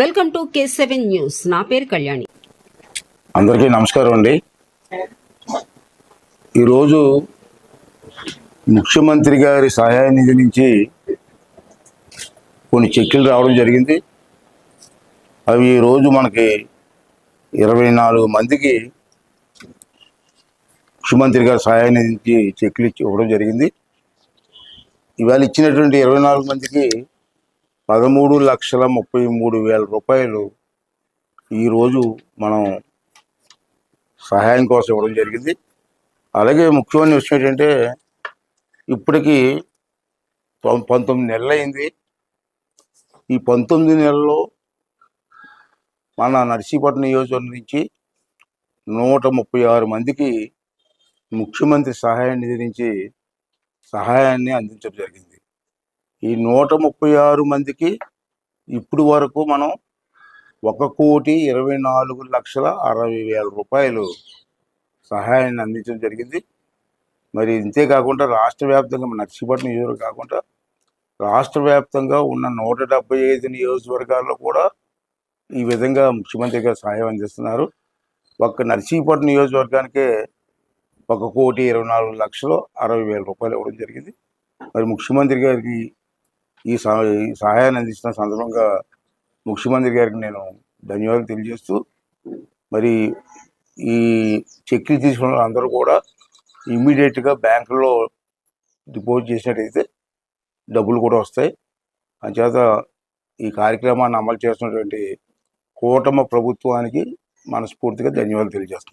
Welcome to K seven news. నా పేరు కళ్యాణి. అందరికీ నమస్కారం అండి. ఈరోజు ముఖ్యమంత్రి గారి సహాయ నిధి నుంచి కొన్ని చెక్కులు రావడం జరిగింది. అవి ఈరోజు మనకి ఇరవై నాలుగు మందికి ముఖ్యమంత్రి గారి సహాయ నిధి నుంచి చెక్కులు ఇచ్చి ఇవ్వడం జరిగింది. ఇవాళ ఇచ్చినటువంటి ఇరవై నాలుగు మందికి పదమూడు లక్షల ముప్పై మూడు వేల రూపాయలు ఈరోజు మనం సహాయం కోసం ఇవ్వడం జరిగింది. అలాగే ముఖ్యమైన విషయం ఏంటంటే ఇప్పటికీ పంతొమ్మిది నెలలు అయింది ఈ పంతొమ్మిది నెలల్లో మన నర్సీపట్నం నియోజకవర్గం నుంచి నూట ముప్పై ఆరు మందికి ముఖ్యమంత్రి సహాయ నిధి నుంచి సహాయాన్ని అందించడం జరిగింది. ఈ నూట ముప్పై ఆరు మందికి ఇప్పుడు వరకు మనం ఒక కోటి ఇరవై నాలుగు లక్షల అరవై వేల రూపాయలు సహాయాన్ని అందించడం జరిగింది. మరి ఇంతే కాకుండా రాష్ట్ర వ్యాప్తంగా మన నర్సీపట్నం నియోజకవర్గం కాకుండా రాష్ట్ర వ్యాప్తంగా ఉన్న నూట డెబ్బై ఐదు నియోజకవర్గాల్లో కూడా ఈ విధంగా ముఖ్యమంత్రి గారు సహాయం అందిస్తున్నారు. ఒక్క నర్సీపట్నం నియోజకవర్గానికే ఒక కోటి ఇరవై నాలుగు లక్షలు అరవై వేల రూపాయలు ఇవ్వడం జరిగింది. మరి ముఖ్యమంత్రి గారికి ఈ సహాయాన్ని అందిస్తున్న సందర్భంగా ముఖ్యమంత్రి గారికి నేను ధన్యవాదాలు తెలియజేస్తూ మరి ఈ చెక్లు తీసుకున్న అందరూ కూడా ఇమ్మీడియట్గా బ్యాంకులో డిపాజిట్ చేసినట్టయితే డబ్బులు కూడా వస్తాయి. అంచేత ఈ కార్యక్రమాన్ని అమలు చేస్తున్నటువంటి కూటమి ప్రభుత్వానికి మనస్ఫూర్తిగా ధన్యవాదాలు తెలియజేస్తున్నాను.